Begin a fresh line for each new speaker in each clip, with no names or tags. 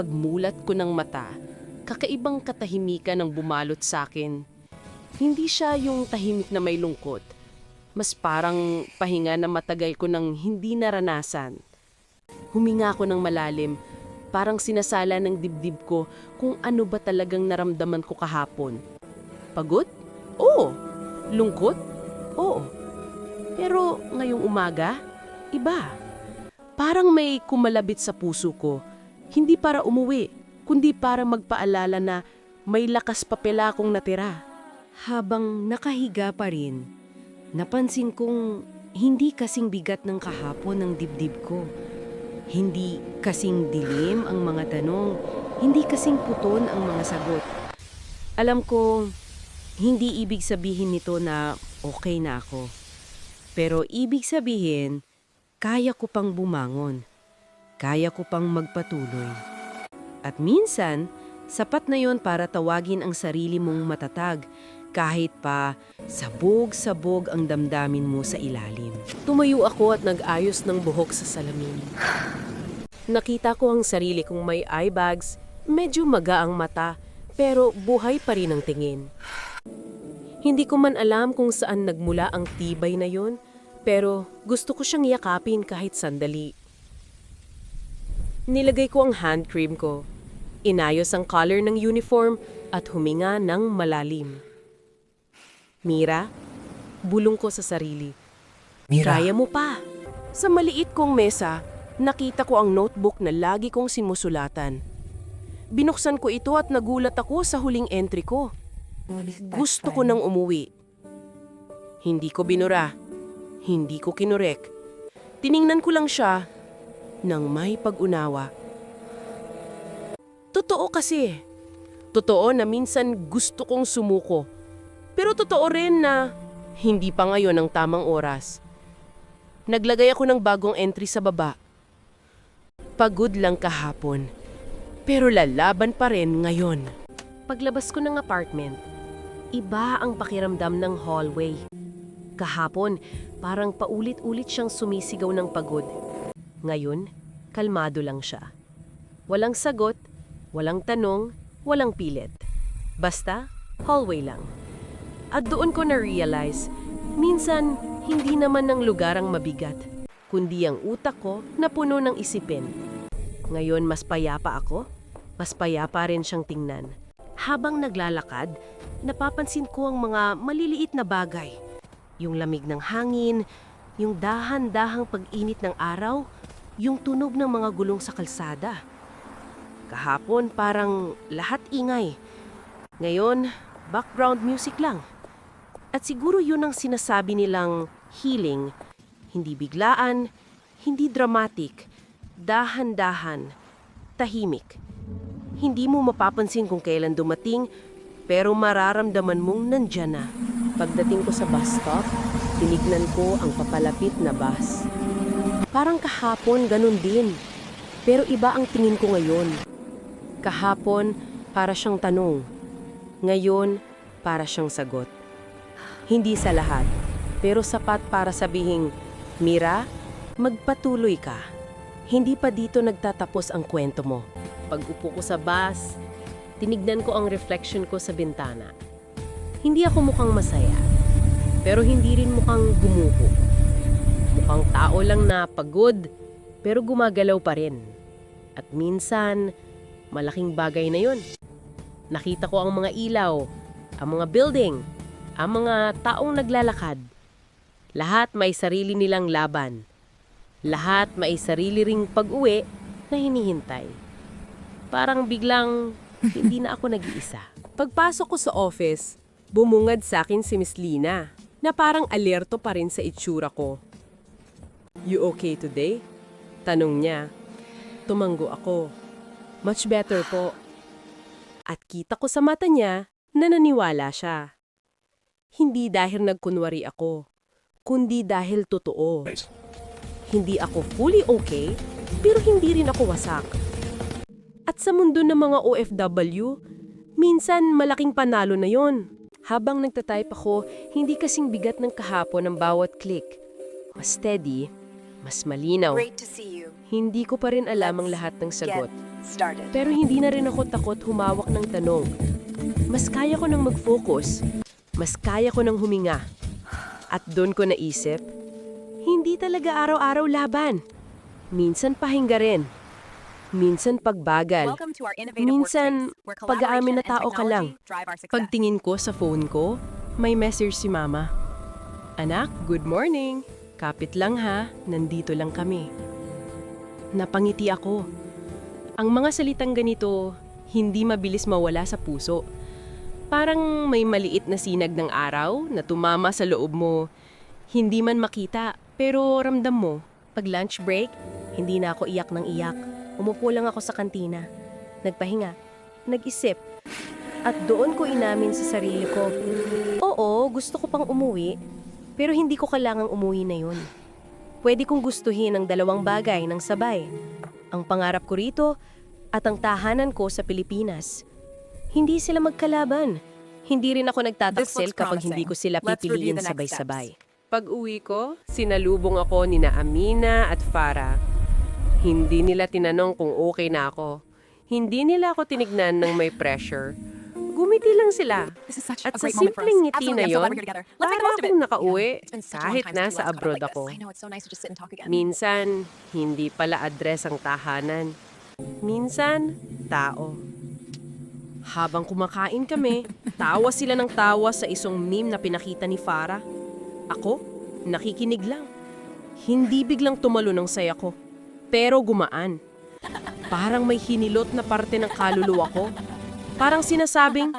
pagmulat ko ng mata, kakaibang katahimikan ang bumalot sa akin. Hindi siya yung tahimik na may lungkot. Mas parang pahinga na matagal ko nang hindi naranasan. Huminga ako ng malalim, parang sinasala ng dibdib ko kung ano ba talagang naramdaman ko kahapon. Pagod? Oo. Lungkot? Oo. Pero ngayong umaga, iba. Parang may kumalabit sa puso ko. Hindi para umuwi, kundi para magpaalala na may lakas papela akong natira.
Habang nakahiga pa rin, napansin kong hindi kasing bigat ng kahapon ng dibdib ko. Hindi kasing dilim ang mga tanong, hindi kasing puton ang mga sagot. Alam ko, hindi ibig sabihin nito na okay na ako. Pero ibig sabihin, kaya ko pang bumangon. Kaya ko pang magpatuloy. At minsan, sapat na yon para tawagin ang sarili mong matatag kahit pa sabog-sabog ang damdamin mo sa ilalim.
Tumayo ako at nag-ayos ng buhok sa salamin. Nakita ko ang sarili kong may eye bags, medyo maga ang mata, pero buhay pa rin ang tingin. Hindi ko man alam kung saan nagmula ang tibay na yon, pero gusto ko siyang yakapin kahit sandali. Nilagay ko ang hand cream ko, inayos ang collar ng uniform at huminga ng malalim. Mira, bulong ko sa sarili.
Mira,
Kaya mo pa. Sa maliit kong mesa, nakita ko ang notebook na lagi kong simusulatan. Binuksan ko ito at nagulat ako sa huling entry ko. Gusto ko nang umuwi. Hindi ko binura. Hindi ko kinurek. Tiningnan ko lang siya nang may pag-unawa. Totoo kasi. Totoo na minsan gusto kong sumuko. Pero totoo rin na hindi pa ngayon ang tamang oras. Naglagay ako ng bagong entry sa baba. Pagod lang kahapon. Pero lalaban pa rin ngayon. Paglabas ko ng apartment, iba ang pakiramdam ng hallway. Kahapon, parang paulit-ulit siyang sumisigaw ng pagod. Ngayon, kalmado lang siya. Walang sagot, walang tanong, walang pilit. Basta, hallway lang. At doon ko na-realize, minsan hindi naman ng lugar ang mabigat, kundi ang utak ko na puno ng isipin. Ngayon mas payapa ako, mas payapa rin siyang tingnan. Habang naglalakad, napapansin ko ang mga maliliit na bagay. Yung lamig ng hangin, yung dahan-dahang pag-init ng araw, yung tunog ng mga gulong sa kalsada. Kahapon parang lahat ingay. Ngayon, background music lang. At siguro yun ang sinasabi nilang healing. Hindi biglaan, hindi dramatic, dahan-dahan, tahimik. Hindi mo mapapansin kung kailan dumating, pero mararamdaman mong nandyan na. Pagdating ko sa bus stop, tinignan ko ang papalapit na bus. Parang kahapon ganun din, pero iba ang tingin ko ngayon. Kahapon, para siyang tanong. Ngayon, para siyang sagot. Hindi sa lahat, pero sapat para sabihing, Mira, magpatuloy ka. Hindi pa dito nagtatapos ang kwento mo. Pag upo ko sa bus, tinignan ko ang reflection ko sa bintana. Hindi ako mukhang masaya, pero hindi rin mukhang gumuho. Mukhang tao lang na pagod, pero gumagalaw pa rin. At minsan, malaking bagay na yon. Nakita ko ang mga ilaw, ang mga building, ang mga taong naglalakad. Lahat may sarili nilang laban. Lahat may sarili ring pag-uwi na hinihintay. Parang biglang hindi na ako nag-iisa. Pagpasok ko sa office, bumungad sa akin si Miss Lina na parang alerto pa rin sa itsura ko. You okay today? Tanong niya. Tumanggo ako. Much better po. At kita ko sa mata niya na naniwala siya. Hindi dahil nagkunwari ako, kundi dahil totoo. Hindi ako fully okay, pero hindi rin ako wasak. At sa mundo ng mga OFW, minsan malaking panalo na yon. Habang nagtatype ako, hindi kasing bigat ng kahapon ang bawat click. Mas steady, mas malinaw. Hindi ko pa rin alam ang lahat ng sagot. Pero hindi na rin ako takot humawak ng tanong. Mas kaya ko nang mag-focus. Mas kaya ko nang huminga. At doon ko naisip, hindi talaga araw-araw laban. Minsan pahinga rin. Minsan pagbagal. Minsan, pag-aamin na tao ka lang. Pagtingin ko sa phone ko, may message si mama. Anak, good morning. Kapit lang ha, nandito lang kami. Napangiti ako. Ang mga salitang ganito, hindi mabilis mawala sa puso. Parang may maliit na sinag ng araw na tumama sa loob mo. Hindi man makita, pero ramdam mo.
Pag lunch break, hindi na ako iyak ng iyak. Umupo lang ako sa kantina. Nagpahinga. Nag-isip. At doon ko inamin sa sarili ko, Oo, gusto ko pang umuwi, pero hindi ko kailangang umuwi na yun. Pwede kong gustuhin ang dalawang bagay ng sabay. Ang pangarap ko rito at ang tahanan ko sa Pilipinas. Hindi sila magkalaban. Hindi rin ako nagtataksil kapag hindi ko sila pipiliin sabay-sabay.
Pag uwi ko, sinalubong ako ni na Amina at Farah. Hindi nila tinanong kung okay na ako. Hindi nila ako tinignan ng may pressure. Gumiti lang sila. At sa simpleng ngiti na.
Let's
para akong nakauwi kahit nasa abroad ako. Minsan, hindi pala address ang tahanan. Minsan, tao. Habang kumakain kami, tawa sila ng tawa sa isang meme na pinakita ni Farah. Ako, nakikinig lang. Hindi biglang tumalo ng saya ko, pero gumaan. Parang may hinilot na parte ng kaluluwa ko. Parang sinasabing,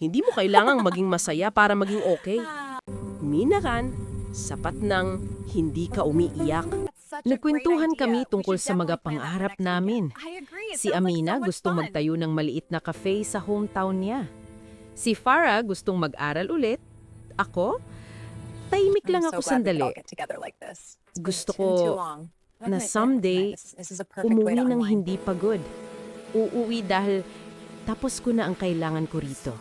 hindi mo kailangang maging masaya para maging okay. Minakan, sapat ng hindi ka umiiyak.
Nagkwentuhan kami tungkol sa mga pangarap namin. Si Amina gustong magtayo ng maliit na cafe sa hometown niya. Si Farah gustong mag-aral ulit. Ako, tahimik
I'm
lang ako sandali. Gusto ko na someday, Umuwi ng hindi pagod. Uuwi dahil tapos ko na ang kailangan ko rito.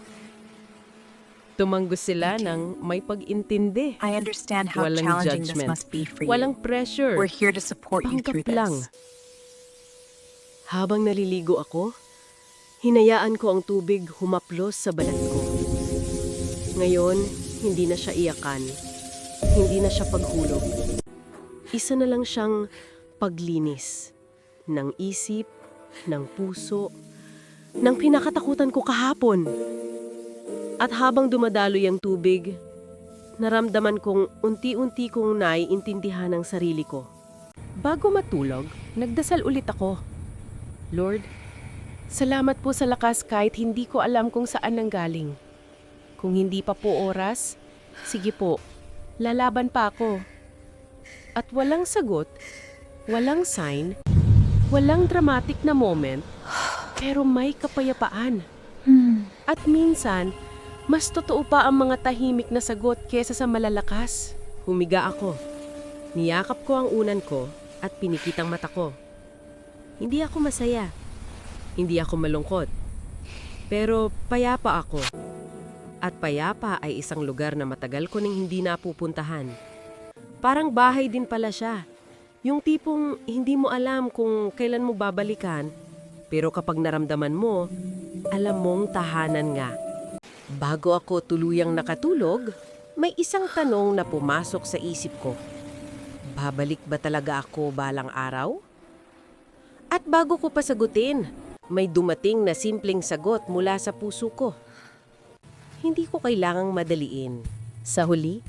Tumanggos sila ng may pag-intindi.
I understand how
Walang
challenging this
judgment.
must be for you.
Walang pressure.
We're here to support you through this.
lang. Habang naliligo ako, hinayaan ko ang tubig humaplos sa balat ko. Ngayon, hindi na siya iyakan. Hindi na siya paghulog. Isa na lang siyang paglinis ng isip, ng puso, ng pinakatakutan ko kahapon. At habang dumadaloy ang tubig, naramdaman kong unti-unti kong naiintindihan ang sarili ko. Bago matulog, nagdasal ulit ako. Lord, salamat po sa lakas kahit hindi ko alam kung saan nanggaling. Kung hindi pa po oras, sige po, lalaban pa ako. At walang sagot, walang sign, walang dramatic na moment, pero may kapayapaan. At minsan, mas totoo pa ang mga tahimik na sagot kesa sa malalakas. Humiga ako. Niyakap ko ang unan ko at pinikitang mata ko. Hindi ako masaya. Hindi ako malungkot. Pero payapa ako. At payapa ay isang lugar na matagal ko nang hindi napupuntahan. Parang bahay din pala siya. Yung tipong hindi mo alam kung kailan mo babalikan, pero kapag naramdaman mo, alam mong tahanan nga. Bago ako tuluyang nakatulog, may isang tanong na pumasok sa isip ko. Babalik ba talaga ako balang araw? At bago ko pa sagutin, may dumating na simpleng sagot mula sa puso ko. Hindi ko kailangang madaliin. Sa huli,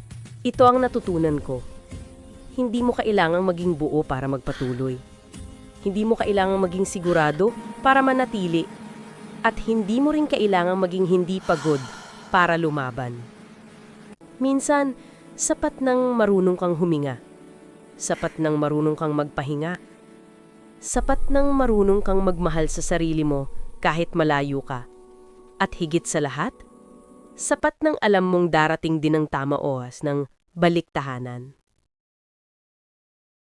ito ang natutunan ko. Hindi mo kailangang maging buo para magpatuloy. Hindi mo kailangang maging sigurado para manatili. At hindi mo rin kailangang maging hindi pagod para lumaban. Minsan, sapat nang marunong kang huminga. Sapat nang marunong kang magpahinga. Sapat nang marunong kang magmahal sa sarili mo kahit malayo ka. At higit sa lahat, sapat nang alam mong darating din ang tama oras ng balik tahanan.